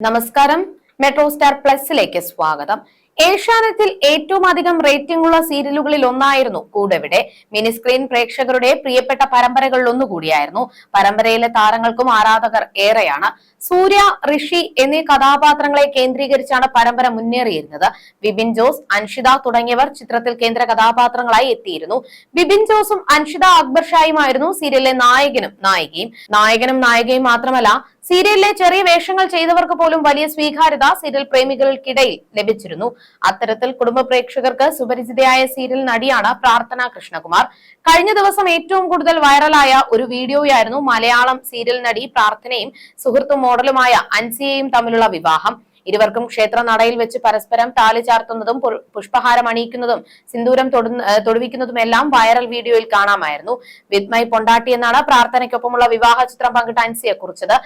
നമസ്കാരം. Metro star പ്ലസിലേക്ക് സ്വാഗതം. ഏഷ്യാനെറ്റിൽ ഏറ്റവും അധികം റേറ്റിംഗ് ഉള്ള സീരിയലുകളിൽ ഒന്നായിരുന്നു കൂടെവിടെ. മിനി സ്ക്രീൻ പ്രേക്ഷകരുടെ പ്രിയപ്പെട്ട പരമ്പരകളിൽ ഒന്നുകൂടിയായിരുന്നു. പരമ്പരയിലെ താരങ്ങൾക്കും ആരാധകർ ഏറെയാണ്. സൂര്യ ഋഷി എന്നീ കഥാപാത്രങ്ങളെ കേന്ദ്രീകരിച്ചാണ് പരമ്പര മുന്നേറിയിരുന്നത്. ബിബിൻ ജോസ് അൻഷിത തുടങ്ങിയവർ ചിത്രത്തിൽ കേന്ദ്ര കഥാപാത്രങ്ങളായി എത്തിയിരുന്നു. ബിബിൻ ജോസും അൻഷിത അക്ബർ ഷായുമായിരുന്നു സീരിയലിലെ നായകനും നായികയും. നായകനും നായികയും മാത്രമല്ല സീരിയലിലെ ചെറിയ വേഷങ്ങൾ ചെയ്തവർക്ക് പോലും വലിയ സ്വീകാര്യത സീരിയൽ പ്രേമികൾക്കിടയിൽ ലഭിച്ചിരുന്നു. അത്തരത്തിൽ കുടുംബ പ്രേക്ഷകർക്ക് സുപരിചിതയായ സീരിയൽ നടിയാണ് പ്രാർത്ഥന കൃഷ്ണകുമാർ. കഴിഞ്ഞ ദിവസം ഏറ്റവും കൂടുതൽ വൈറലായ ഒരു വീഡിയോയായിരുന്നു മലയാളം സീരിയൽ നടി പ്രാർത്ഥനയും സുഹൃത്തും മോഡലുമായ അൻസിയയും തമ്മിലുള്ള വിവാഹം. ഇരുവർക്കും ക്ഷേത്ര നടയിൽ വെച്ച് പരസ്പരം താലി ചാർത്തുന്നതും പുഷ്പഹാരം അണിയിക്കുന്നതും സിന്ദൂരം തൊടുന്ന- ഏഹ് തൊടുവിക്കുന്നതും എല്ലാം വൈറൽ വീഡിയോയിൽ കാണാമായിരുന്നു. വിത്മൈ പൊണ്ടാട്ടി എന്നാണ് പ്രാർത്ഥനയ്ക്കൊപ്പമുള്ള വിവാഹ ചിത്രം പങ്കിട്ട അൻസിയെ കുറിച്ചത്.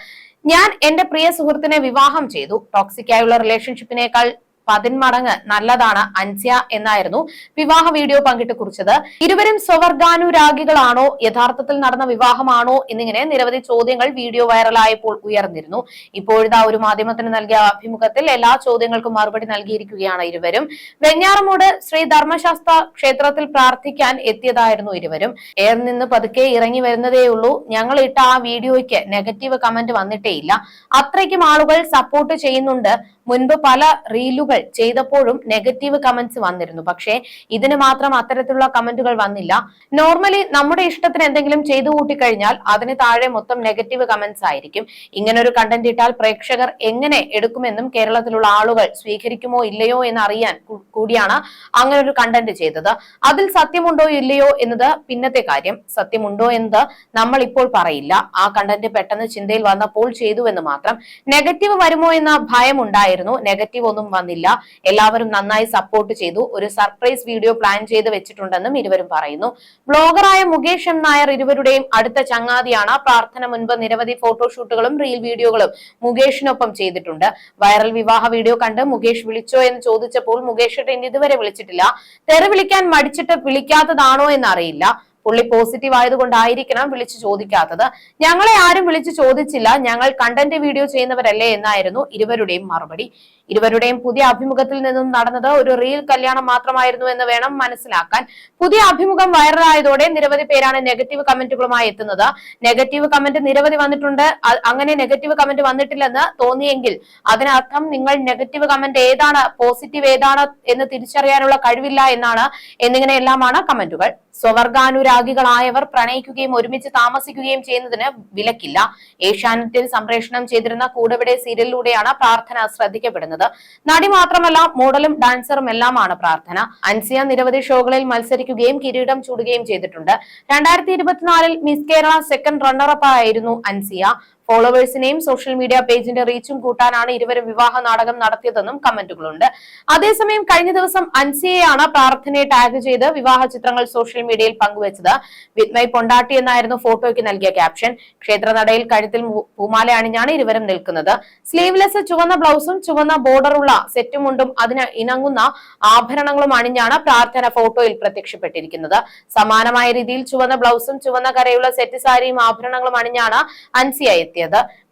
ഞാൻ എന്റെ പ്രിയ സുഹൃത്തിനെ വിവാഹം ചെയ്തു. ടോക്സിക്കായുള്ള റിലേഷൻഷിപ്പിനേക്കാൾ പതിന്മടങ്ങ് നല്ലതാണ് അൻസ്യ എന്നായിരുന്നു വിവാഹ വീഡിയോ പങ്കിട്ട് കുറിച്ചത്. ഇരുവരും സ്വവർഗാനുരാഗികളാണോ യഥാർത്ഥത്തിൽ നടന്ന വിവാഹമാണോ? എന്നിങ്ങനെ നിരവധി ചോദ്യങ്ങൾ വീഡിയോ വൈറലായപ്പോൾ ഉയർന്നിരുന്നു. ഇപ്പോഴത്തെ ഒരു മാധ്യമത്തിന് നൽകിയ അഭിമുഖത്തിൽ എല്ലാ ചോദ്യങ്ങൾക്കും മറുപടി നൽകിയിരിക്കുകയാണ് ഇരുവരും. വെഞ്ഞാറമൂട് ശ്രീ ധർമ്മശാസ്ത്ര ക്ഷേത്രത്തിൽ പ്രാർത്ഥിക്കാൻ എത്തിയതായിരുന്നു ഇരുവരും. എയർ നിന്ന് പതുക്കെ ഇറങ്ങി വരുന്നതേയുള്ളൂ. ഞങ്ങൾ ഇട്ട ആ വീഡിയോയ്ക്ക് നെഗറ്റീവ് കമന്റ് വന്നിട്ടേയില്ല. അത്രയ്ക്കും ആളുകൾ സപ്പോർട്ട് ചെയ്യുന്നുണ്ട്. മുൻപ് പല റീലുകൾ ചെയ്തപ്പോഴും നെഗറ്റീവ് കമന്റ്സ് വന്നിരുന്നു. പക്ഷേ ഇതിന് മാത്രം അത്തരത്തിലുള്ള കമന്റുകൾ വന്നില്ല. നോർമലി നമ്മുടെ ഇഷ്ടത്തിന് എന്തെങ്കിലും ചെയ്തു കൂട്ടിക്കഴിഞ്ഞാൽ അതിന് താഴെ മൊത്തം നെഗറ്റീവ് കമന്റ്സ് ആയിരിക്കും. ഇങ്ങനെ ഒരു കണ്ടന്റ് ഇട്ടാൽ പ്രേക്ഷകർ എങ്ങനെ എടുക്കുമെന്നും കേരളത്തിലുള്ള ആളുകൾ സ്വീകരിക്കുമോ ഇല്ലയോ എന്ന് അറിയാൻ കൂടിയാണ് അങ്ങനെ ഒരു കണ്ടന്റ് ചെയ്തത്. അതിൽ സത്യമുണ്ടോ ഇല്ലയോ എന്നത് പിന്നത്തെ കാര്യം. സത്യമുണ്ടോ എന്നത് നമ്മൾ ഇപ്പോൾ പറയില്ല. ആ കണ്ടന്റ് പെട്ടെന്ന് ചിന്തയിൽ വന്നപ്പോൾ ചെയ്തു എന്ന് മാത്രം. നെഗറ്റീവ് വരുമോ എന്ന ഭയം ഉണ്ടായിരുന്നു. നെഗറ്റീവ് ഒന്നും വന്നില്ല. എല്ലാവരും നന്നായി സപ്പോർട്ട് ചെയ്തു. ഒരു സർപ്രൈസ് വീഡിയോ പ്ലാൻ ചെയ്ത് വെച്ചിട്ടുണ്ടെന്നും ഇരുവരും പറയുന്നു. ബ്ലോഗറായ മുകേഷ് എം നായർ ഇരുവരുടെയും അടുത്ത ചങ്ങാതിയാണ്. പ്രാർത്ഥന മുൻപ് നിരവധി ഫോട്ടോഷൂട്ടുകളും റീൽ വീഡിയോകളും മുകേഷിനൊപ്പം ചെയ്തിട്ടുണ്ട്. വൈറൽ വിവാഹ വീഡിയോ കണ്ട് മുകേഷ് വിളിച്ചോ എന്ന് ചോദിച്ചപ്പോൾ മുകേഷ് ഇതുവരെ വിളിച്ചിട്ടില്ല. തെറി വിളിക്കാൻ മടിച്ചിട്ട് വിളിക്കാത്തതാണോ എന്നറിയില്ല. പുള്ളി പോസിറ്റീവ് ആയതുകൊണ്ടായിരിക്കണം വിളിച്ചു ചോദിക്കാത്തത്. ഞങ്ങളെ ആരും വിളിച്ചു ചോദിച്ചില്ല. ഞങ്ങൾ കണ്ടന്റ് വീഡിയോ ചെയ്യുന്നവരല്ലേ എന്നായിരുന്നു ഇരുവരുടെയും മറുപടി. ഇരുവരുടെയും പുതിയ അഭിമുഖത്തിൽ നിന്നും നടന്നത് ഒരു റീൽ കല്യാണം മാത്രമായിരുന്നു എന്ന് വേണം മനസ്സിലാക്കാൻ. പുതിയ അഭിമുഖം വൈറലായതോടെ നിരവധി പേരാണ് നെഗറ്റീവ് കമന്റുകളുമായി എത്തുന്നത്. നെഗറ്റീവ് കമന്റ് നിരവധി വന്നിട്ടുണ്ട്. അങ്ങനെ നെഗറ്റീവ് കമന്റ് വന്നിട്ടില്ലെന്ന് തോന്നിയെങ്കിൽ അതിനർത്ഥം നിങ്ങൾ നെഗറ്റീവ് കമന്റ് ഏതാണ് പോസിറ്റീവ് ഏതാണ് എന്ന് തിരിച്ചറിയാനുള്ള കഴിവില്ല എന്നാണ് എന്നിങ്ങനെയെല്ലാമാണ് കമന്റുകൾ. സ്വവർഗാനുരാഗികളായവർ പ്രണയിക്കുകയും ഒരുമിച്ച് താമസിക്കുകയും ചെയ്യുന്നതിന് വിലക്കില്ല. ഏഷ്യാനെറ്റിൽ സംപ്രേഷണം ചെയ്തിരുന്ന കൂടവിടെ സീരിയലിലൂടെയാണ് പ്രാർത്ഥന ശ്രദ്ധിക്കപ്പെടുന്നത്. നടി മാത്രമല്ല മോഡലും ഡാൻസറും എല്ലാമാണ് പ്രാർത്ഥന. അൻസിയ നിരവധി ഷോകളിൽ മത്സരിക്കുകയും കിരീടം ചൂടുകയും ചെയ്തിട്ടുണ്ട്. രണ്ടായിരത്തി ഇരുപത്തിനാലിൽ മിസ് കേരള സെക്കൻഡ് റണ്ണറപ്പ് ആയിരുന്നു അൻസിയ. ഫോളോവേഴ്സിനെയും സോഷ്യൽ മീഡിയ പേജിന്റെ റീച്ചും കൂട്ടാനാണ് ഇരുവരും വിവാഹ നാടകം നടത്തിയതെന്നും കമന്റുകളുണ്ട്. അതേസമയം കഴിഞ്ഞ ദിവസം അൻസിയെയാണ് പ്രാർത്ഥനയെ ടാഗ് ചെയ്ത് വിവാഹ ചിത്രങ്ങൾ സോഷ്യൽ മീഡിയയിൽ പങ്കുവച്ചത്. വിത്മൈ പൊണ്ടാട്ടി എന്നായിരുന്നു ഫോട്ടോയ്ക്ക് നൽകിയ ക്യാപ്ഷൻ. ക്ഷേത്രനടയിൽ കഴുത്തിൽ പൂമാല അണിഞ്ഞാണ് ഇരുവരും നിൽക്കുന്നത്. സ്ലീവ്ലെസ് ചുവന്ന ബ്ലൗസും ചുവന്ന ബോർഡറുള്ള സെറ്റും മുണ്ടും അതിന് ഇണങ്ങുന്ന ആഭരണങ്ങളും അണിഞ്ഞാണ് പ്രാർത്ഥന ഫോട്ടോയിൽ പ്രത്യക്ഷപ്പെട്ടിരിക്കുന്നത്. സമാനമായ രീതിയിൽ ചുവന്ന ബ്ലൗസും ചുവന്ന കരയുള്ള സെറ്റ് സാരിയും ആഭരണങ്ങളും അണിഞ്ഞാണ് അൻസിയ എത്തിയത്.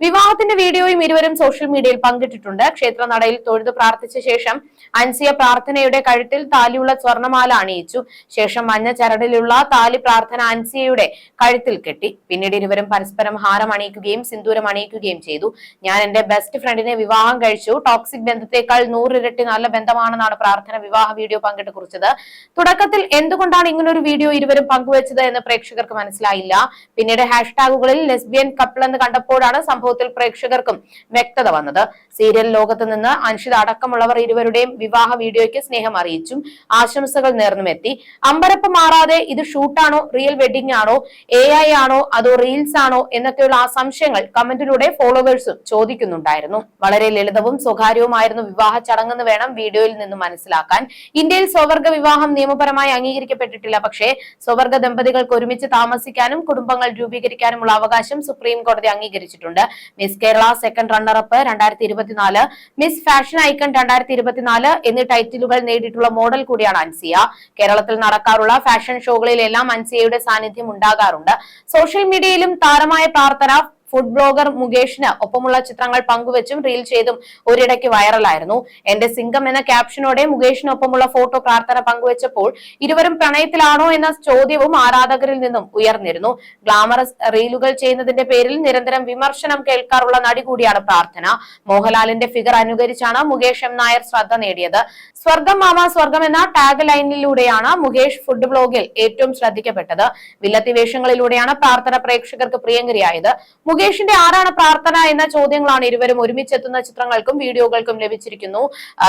വിവാഹത്തിന്റെ വീഡിയോയും ഇരുവരും സോഷ്യൽ മീഡിയയിൽ പങ്കിട്ടിട്ടുണ്ട്. ക്ഷേത്ര നടയിൽ തൊഴുതു പ്രാർത്ഥിച്ച ശേഷം അൻസിയ പ്രാർത്ഥനയുടെ കഴുത്തിൽ താലിയുള്ള സ്വർണമാല അണിയിച്ചു. ശേഷം മഞ്ഞ ചരടിലുള്ള താലി പ്രാർത്ഥന അൻസിയയുടെ കഴുത്തിൽ കെട്ടി. പിന്നീട് ഇരുവരും പരസ്പരം ഹാരം അണിയിക്കുകയും സിന്ദൂരം അണിയിക്കുകയും ചെയ്തു. ഞാൻ എന്റെ ബെസ്റ്റ് ഫ്രണ്ടിനെ വിവാഹം കഴിച്ചു. ടോക്സിക് ബന്ധത്തെക്കാൾ നൂറിരട്ടി നല്ല ബന്ധമാണെന്നാണ് പ്രാർത്ഥന വിവാഹ വീഡിയോ പങ്കിട്ട് കുറിച്ചത്. തുടക്കത്തിൽ എന്തുകൊണ്ടാണ് ഇങ്ങനൊരു വീഡിയോ ഇരുവരും പങ്കുവച്ചത് എന്ന് പ്രേക്ഷകർക്ക് മനസ്സിലായില്ല. പിന്നീട് ഹാഷ്ടാഗുകളിൽ ലെസ്ബിയൻ കപ്പിൾ എന്ന് കണ്ടപ്പോഴാണ് സംഭവത്തിൽ പ്രേക്ഷകർക്കും വ്യക്തത വന്നത്. സീരിയൽ ലോകത്ത് നിന്ന് അൻഷിത അടക്കമുള്ളവർ ഇരുവരുടെയും വിവാഹ വീഡിയോയ്ക്ക് സ്നേഹം അറിയിച്ചും ആശംസകൾ നേർന്നുമെത്തി. അമ്പരപ്പ് മാറാതെ ഇത് ഷൂട്ടാണോ റിയൽ വെഡിംഗ് ആണോ എ ആണോ അതോ റീൽസ് ആണോ എന്നൊക്കെയുള്ള ആ സംശയങ്ങൾ കമന്റിലൂടെ ഫോളോവേഴ്സും ചോദിക്കുന്നുണ്ടായിരുന്നു. വളരെ ലളിതവും സ്വകാര്യവുമായിരുന്നു വിവാഹ ചടങ്ങെന്ന് വേണം വീഡിയോയിൽ നിന്ന് മനസ്സിലാക്കാൻ. ഇന്ത്യയിൽ സ്വവർഗ വിവാഹം നിയമപരമായി അംഗീകരിക്കപ്പെട്ടിട്ടില്ല. പക്ഷേ സ്വവർഗ ദമ്പതികൾക്ക് ഒരുമിച്ച് താമസിക്കാനും കുടുംബങ്ങൾ രൂപീകരിക്കാനുമുള്ള അവകാശം സുപ്രീം കോടതി അംഗീകരിച്ചിട്ടുണ്ട് മിസ് കേരള സെക്കൻഡ് റണ്ണറപ്പ് രണ്ടായിരത്തി ഇരുപത്തിനാല് മിസ് ഫാഷൻ ഐക്കൺ രണ്ടായിരത്തി ഇരുപത്തിനാല് എന്നീ ടൈറ്റിലുകൾ നേടിയിട്ടുള്ള മോഡൽ കൂടിയാണ് അൻസിയ. കേരളത്തിൽ നടക്കാറുള്ള ഫാഷൻ ഷോകളിലെല്ലാം അൻസിയയുടെ സാന്നിധ്യം ഉണ്ടാകാറുണ്ട്. സോഷ്യൽ മീഡിയയിലും താരമായ പ്രാർത്ഥന ഫുഡ് ബ്ലോഗർ മുകേഷിന് ഒപ്പമുള്ള ചിത്രങ്ങൾ പങ്കുവച്ചും റീൽ ചെയ്തും ഒരിടയ്ക്ക് വൈറലായിരുന്നു. എന്റെ സിംഗം എന്ന ക്യാപ്ഷനോടെ മുകേഷിനൊപ്പമുള്ള ഫോട്ടോ പ്രാർത്ഥന പങ്കുവച്ചപ്പോൾ ഇരുവരും പ്രണയത്തിലാണോ എന്ന ചോദ്യവും ആരാധകരിൽ നിന്നും ഉയർന്നിരുന്നു. ഗ്ലാമറസ് റീലുകൾ ചെയ്യുന്നതിന്റെ പേരിൽ നിരന്തരം വിമർശനം കേൾക്കാറുള്ള നടി കൂടിയാണ് പ്രാർത്ഥന. മോഹൻലാലിന്റെ ഫിഗർ അനുകരിച്ചാണ് മുകേഷ് എം നായർ ശ്രദ്ധ നേടിയത്. സ്വർഗം മാമ സ്വർഗം എന്ന ടാഗ് ലൈനിലൂടെയാണ് മുകേഷ് ഫുഡ് ബ്ലോഗിൽ ഏറ്റവും ശ്രദ്ധിക്കപ്പെട്ടത്. വില്ലത്തി വേഷങ്ങളിലൂടെയാണ് പ്രാർത്ഥന പ്രേക്ഷകർക്ക് പ്രിയങ്കരിയായത്. മുകേഷിന്റെ ആരാണ് പ്രാർത്ഥന എന്ന ചോദ്യങ്ങളാണ് ഇരുവരും ഒരുമിച്ചെത്തുന്ന ചിത്രങ്ങൾക്കും വീഡിയോകൾക്കും ലഭിച്ചിരിക്കുന്നു.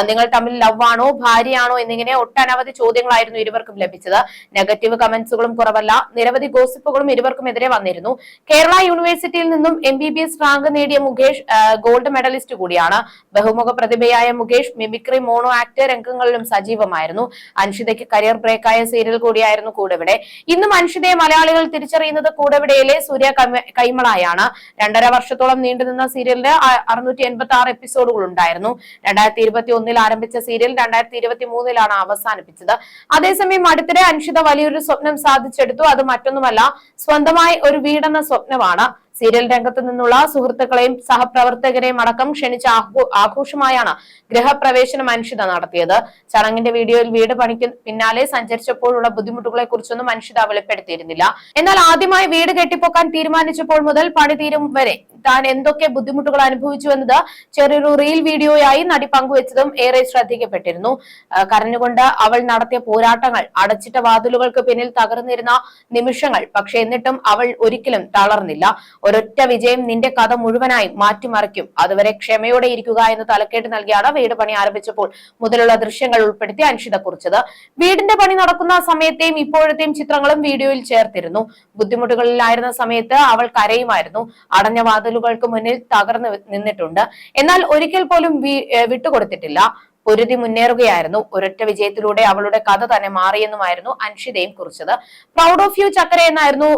നിങ്ങൾ തമ്മിൽ ലവ് ആണോ ഭാര്യയാണോ എന്നിങ്ങനെ ഒട്ടനവധി ചോദ്യങ്ങളായിരുന്നു ഇരുവർക്കും ലഭിച്ചത്. നെഗറ്റീവ് കമന്റ്സുകളും കുറവല്ല. നിരവധി ഗോസിപ്പുകളും ഇരുവർക്കും എതിരെ വന്നിരുന്നു. കേരള യൂണിവേഴ്സിറ്റിയിൽ നിന്നും M B B S rank നേടിയ മുകേഷ് ഗോൾഡ് മെഡലിസ്റ്റ് കൂടിയാണ്. ബഹുമുഖ പ്രതിഭയായ മുകേഷ് മിമിക്രി മോണോ ആക്ട് രംഗങ്ങളിലും സജീവമായിരുന്നു. അൻഷിതയ്ക്ക് കരിയർ ബ്രേക്കായ സീരിയൽ കൂടിയായിരുന്നു കൂടെവിടെ. ഇന്നും അൻഷിതയെ മലയാളികൾ തിരിച്ചറിയുന്നത് കൂടെവിടയിലെ സൂര്യ കൈമ- കൈമളായാണ്. രണ്ടര വർഷത്തോളം നീണ്ടുനിന്ന സീരിയലിന് അറുന്നൂറ്റി എൺപത്തി ആറ് എപ്പിസോഡുകൾ ഉണ്ടായിരുന്നു. രണ്ടായിരത്തി ഇരുപത്തി ഒന്നിൽ ആരംഭിച്ച സീരിയൽ രണ്ടായിരത്തി ഇരുപത്തി മൂന്നിലാണ് അവസാനിപ്പിച്ചത്. അതേസമയം അടുത്തിടെ അൻഷിത വലിയൊരു സ്വപ്നം സാധിച്ചെടുത്തു. അത് മറ്റൊന്നുമല്ല സ്വന്തമായി ഒരു വീടെന്ന സ്വപ്നമാണ്. സീരിയൽ രംഗത്ത് നിന്നുള്ള സുഹൃത്തുക്കളെയും സഹപ്രവർത്തകരെയും അടക്കം ക്ഷണിച്ച ആഘോഷമായാണ് ഗൃഹപ്രവേശനം അനുഷിത നടത്തിയത്. ചടങ്ങിന്റെ വീഡിയോയിൽ വീട് പണിക്ക് പിന്നാലെ സഞ്ചരിച്ചപ്പോഴുള്ള ബുദ്ധിമുട്ടുകളെ കുറിച്ചൊന്നും അനുഷിത വെളിപ്പെടുത്തിയിരുന്നില്ല. എന്നാൽ ആദ്യമായി വീട് കെട്ടിപ്പോക്കാൻ തീരുമാനിച്ചപ്പോൾ മുതൽ പണി തീരും വരെ താൻ എന്തൊക്കെ ബുദ്ധിമുട്ടുകൾ അനുഭവിച്ചു എന്നത് ചെറിയൊരു റീൽ വീഡിയോയായി നടി പങ്കുവച്ചതും ഏറെ ശ്രദ്ധിക്കപ്പെട്ടിരുന്നു. കരഞ്ഞുകൊണ്ട് അവൾ നടത്തിയ പോരാട്ടങ്ങൾ അടച്ചിട്ട വാതിലുകൾക്ക് പിന്നിൽ തകർന്നിരുന്ന നിമിഷങ്ങൾ പക്ഷെ എന്നിട്ടും അവൾ ഒരിക്കലും തളർന്നില്ല. ഒരൊറ്റ വിജയം നിന്റെ കഥ മുഴുവനായി മാറ്റിമറിക്കും. അതുവരെ ക്ഷമയോടെ ഇരിക്കുക എന്ന് തലക്കേട്ട് നൽകിയാണ് വീട് പണി ആരംഭിച്ചപ്പോൾ മുതലുള്ള ദൃശ്യങ്ങൾ ഉൾപ്പെടുത്തി അൻഷിത കുറിച്ചത്. വീടിന്റെ പണി നടക്കുന്ന സമയത്തെയും ഇപ്പോഴത്തെയും ചിത്രങ്ങളും വീഡിയോയിൽ ചേർത്തിരുന്നു. ബുദ്ധിമുട്ടുകളിലായിരുന്ന സമയത്ത് അവൾ കരയുമായിരുന്നു. അടഞ്ഞ വാതിലുകൾക്ക് മുന്നിൽ തകർന്നു നിന്നിട്ടുണ്ട്. എന്നാൽ ഒരിക്കൽ പോലും വിട്ടുകൊടുത്തിട്ടില്ല. പൊരുതി മുന്നേറുകയായിരുന്നു. ഒരൊറ്റ വിജയത്തിലൂടെ അവളുടെ കഥ തന്നെ മാറിയെന്നുമായിരുന്നു അൻഷിതയും കുറിച്ചത്. പ്രൗഡ് ഓഫ് യു ചക്കര എന്നായിരുന്നു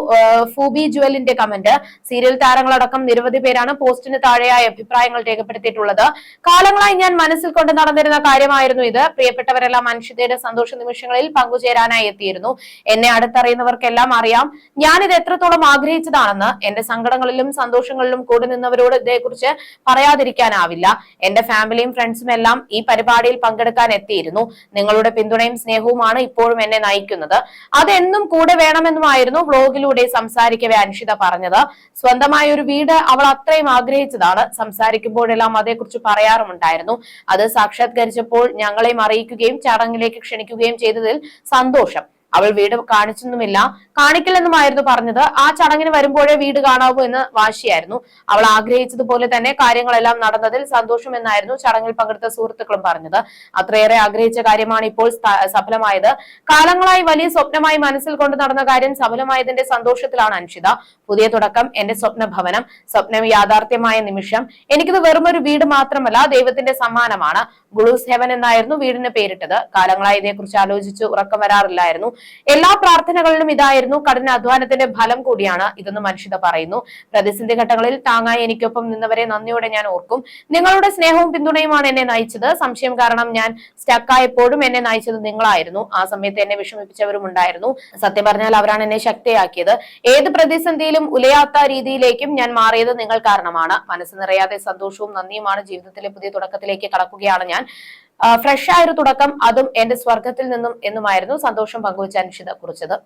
ഫൂബി ജുവലിന്റെ കമന്റ്. സീരിയൽ താരങ്ങളടക്കം നിരവധി പേരാണ് പോസ്റ്റിന് താഴെയായി അഭിപ്രായങ്ങൾ രേഖപ്പെടുത്തിയിട്ടുള്ളത്. കാലങ്ങളായി ഞാൻ മനസ്സിൽ കൊണ്ട് നടന്നിരുന്ന കാര്യമായിരുന്നു ഇത്. പ്രിയപ്പെട്ടവരെല്ലാം അൻഷിതയുടെ സന്തോഷ നിമിഷങ്ങളിൽ പങ്കുചേരാനായി എത്തിയിരുന്നു. എന്നെ അടുത്തറിയുന്നവർക്കെല്ലാം അറിയാം. ഞാനിത് എത്രത്തോളം ആഗ്രഹിച്ചതാണെന്ന് എന്റെ സങ്കടങ്ങളിലും സന്തോഷങ്ങളിലും കൂടെ നിന്നവരോട് ഇതേക്കുറിച്ച് പറയാതിരിക്കാനാവില്ല. എന്റെ ഫാമിലിയും ഫ്രണ്ട്സും എല്ലാം ഈ പരിപാടിയിൽ പങ്കെടുക്കാൻ എത്തിയിരുന്നു. നിങ്ങളുടെ പിന്തുണയും സ്നേഹവുമാണ് ഇപ്പോഴും എന്നെ നയിക്കുന്നത്. അതെന്നും കൂടെ വേണമെന്നുമായിരുന്നു വ്ലോഗിലൂടെ സംസാരിക്കവേ അൻഷിത പറഞ്ഞത്. സ്വന്തമായ ഒരു വീട് അവൾ അത്രയും ആഗ്രഹിച്ചതാണ്. സംസാരിക്കുമ്പോഴെല്ലാം അതേക്കുറിച്ച് പറയാറുമുണ്ടായിരുന്നു. അത് സാക്ഷാത്കരിച്ചപ്പോൾ ഞങ്ങളെയും അറിയിക്കുകയും ചടങ്ങിലേക്ക് ക്ഷണിക്കുകയും ചെയ്തതിൽ സന്തോഷം. അവൾ വീട് കാണിച്ചൊന്നുമില്ല. കാണിക്കില്ലെന്നുമായിരുന്നു പറഞ്ഞത്. ആ ചടങ്ങിന് വരുമ്പോഴേ വീട് കാണാവൂ എന്ന് വാശിയായിരുന്നു. അവൾ ആഗ്രഹിച്ചതുപോലെ തന്നെ കാര്യങ്ങളെല്ലാം നടന്നതിൽ സന്തോഷമെന്നായിരുന്നു ചടങ്ങിൽ പങ്കെടുത്ത സുഹൃത്തുക്കളും പറഞ്ഞത്. അത്രയേറെ ആഗ്രഹിച്ച കാര്യമാണ് ഇപ്പോൾ സഫലമായത്. കാലങ്ങളായി വലിയ സ്വപ്നമായി മനസ്സിൽ കൊണ്ട് നടന്ന കാര്യം സഫലമായതിന്റെ സന്തോഷത്തിലാണ് അൻഷിത. പുതിയ തുടക്കം എന്റെ സ്വപ്ന ഭവനം സ്വപ്നം യാഥാർത്ഥ്യമായ നിമിഷം. എനിക്കിത് വെറുമൊരു വീട് മാത്രമല്ല ദൈവത്തിന്റെ സമ്മാനമാണ്. ഗുളൂസ് ഹെവൻ എന്നായിരുന്നു വീടിന് പേരിട്ടത്. കാലങ്ങളായി ഇതേക്കുറിച്ച് ആലോചിച്ച് ഉറക്കം വരാറില്ലായിരുന്നു. എല്ലാ പ്രാർത്ഥനകളിലും ഇതായിരുന്നു കഠിന അധ്വാനത്തിന്റെ ഫലം കൂടിയാണ് ഇതെന്ന് മനുഷ്യത പറയുന്നു. പ്രതിസന്ധി ഘട്ടങ്ങളിൽ താങ്ങായി എനിക്കൊപ്പം നിന്നവരെ നന്ദിയോടെ ഞാൻ ഓർക്കും. നിങ്ങളുടെ സ്നേഹവും പിന്തുണയുമാണ് എന്നെ നയിച്ചത്. സംശയം കാരണം ഞാൻ സ്റ്റക്കായപ്പോഴും എന്നെ നയിച്ചത് നിങ്ങളായിരുന്നു. ആ സമയത്ത് എന്നെ വിഷമിപ്പിച്ചവരും ഉണ്ടായിരുന്നു. സത്യം പറഞ്ഞാൽ അവരാണ് എന്നെ ശക്തിയാക്കിയത്. ഏത് പ്രതിസന്ധിയിലും ഉലയാത്ത രീതിയിലേക്കും ഞാൻ മാറിയത് നിങ്ങൾ കാരണമാണ്. മനസ്സ് നിറയാതെ സന്തോഷവും നന്ദിയുമാണ് ജീവിതത്തിലെ പുതിയ തുടക്കത്തിലേക്ക് കടക്കുകയാണ് ഞാൻ. ഫ്രഷ് ആയൊരു തുടക്കം അതും എന്റെ സ്വർഗത്തിൽ നിന്നും എന്നുമായിരുന്നു സന്തോഷം പങ്കുവച്ച അനുഷിത കുറിച്ചത്